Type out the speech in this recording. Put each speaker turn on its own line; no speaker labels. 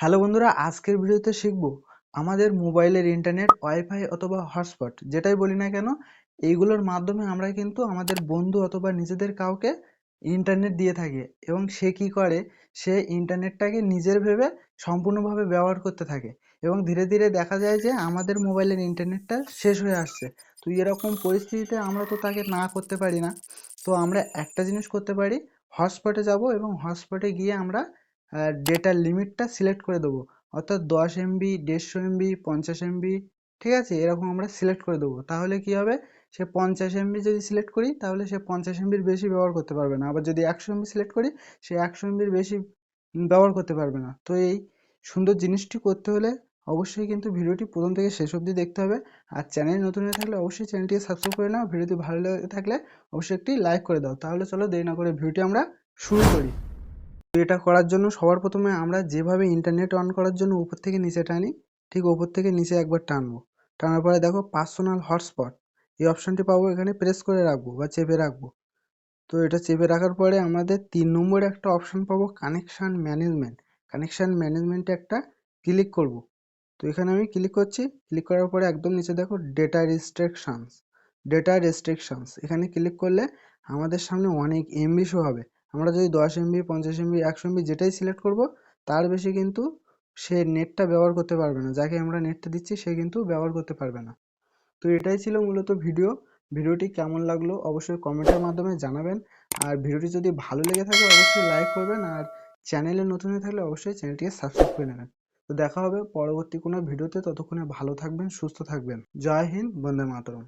Hello বন্ধুরা, আজকের ভিডিওতে শিখব আমাদের মোবাইলের ইন্টারনেট ওয়াইফাই অথবা হটস্পট যেটাই বলি না কেন, এইগুলোর মাধ্যমে আমরা কিন্তু আমাদের বন্ধু অথবা নিজেদের কাউকে ইন্টারনেট দিয়ে থাকি এবং সে কি করে, সে ইন্টারনেটটাকে নিজের ভেবে সম্পূর্ণভাবে ব্যবহার করতে থাকে এবং ধীরে ধীরে দেখা যায় যে আমাদের মোবাইলের ইন্টারনেটটা শেষ হয়ে আসছে। তো এরকম পরিস্থিতিতে আমরা তো তাকে না করতে পারি না। তো আমরা একটা জিনিস করতে পারি হটস্পটে যাব এবং হটস্পটে গিয়ে আমরা ডেটার লিমিটটা সিলেক্ট করে দেবো। অর্থাৎ দশ এমবি দেড়শো এমবি পঞ্চাশ এমবি ঠিক আছে? এরকম আমরা সিলেক্ট করে দেবো। তাহলে কি হবে? সে পঞ্চাশ এমবি যদি সিলেক্ট করি, তাহলে সে পঞ্চাশ এমবির বেশি ব্যবহার করতে পারবে না। আবার যদি একশো এমবি সিলেক্ট করি, সে একশো এমবির বেশি ব্যবহার করতে পারবে না। তো এই সুন্দর জিনিসটি করতে হলে অবশ্যই কিন্তু ভিডিওটি প্রথম থেকে শেষ অবধি দেখতে হবে। আর চ্যানেল নতুন হয়ে থাকলে অবশ্যই চ্যানেলটিকে সাবস্ক্রাইব করে নাও। ভিডিওটি ভালো লেগে থাকলে অবশ্যই একটি লাইক করে দাও। তাহলে চলো দেরি না করে ভিডিওটি আমরা শুরু করি। এটা করার জন্য সবার প্রথমে আমরা যেভাবে ইন্টারনেট অন করার জন্য উপর থেকে নিচে টানি, ঠিক ওপর থেকে নিচে একবার টানবো। টানার পরে দেখো পার্সোনাল হটস্পট এই অপশানটি পাবো এখানে প্রেস করে রাখব বা চেপে রাখব। তো এটা চেপে রাখার পরে আমাদের তিন নম্বরে একটা অপশান পাবো কানেকশান ম্যানেজমেন্ট কানেকশান ম্যানেজমেন্টে একটা ক্লিক করব। তো এখানে আমি ক্লিক করছি ক্লিক করার পরে একদম নিচে দেখো ডেটা রেস্ট্রিকশানস ডেটা রেস্ট্রিকশানস এখানে ক্লিক করলে আমাদের সামনে অনেক এমবি শো হবে। আমরা যদি দশ এমবি পঞ্চাশ এমবি একশো এমবি যেটাই সিলেক্ট করব, তার বেশি কিন্তু সে নেটটা ব্যবহার করতে পারবে না। যাকে আমরা নেটটা দিচ্ছি, সে কিন্তু ব্যবহার করতে পারবে না। তো এটাই ছিল মূলত ভিডিও ভিডিওটি কেমন লাগল অবশ্যই কমেন্টের মাধ্যমে জানাবেন। আর ভিডিওটি যদি ভালো লেগে থাকে, অবশ্যই লাইক করবেন। আর চ্যানেলে নতুন হয়ে থাকলে অবশ্যই চ্যানেলটিকে সাবস্ক্রাইব করে নেবেন। তো দেখা হবে পরবর্তী কোনো ভিডিওতে ততক্ষণে ভালো থাকবেন, সুস্থ থাকবেন। জয় হিন্দ, বন্দে মাতরম।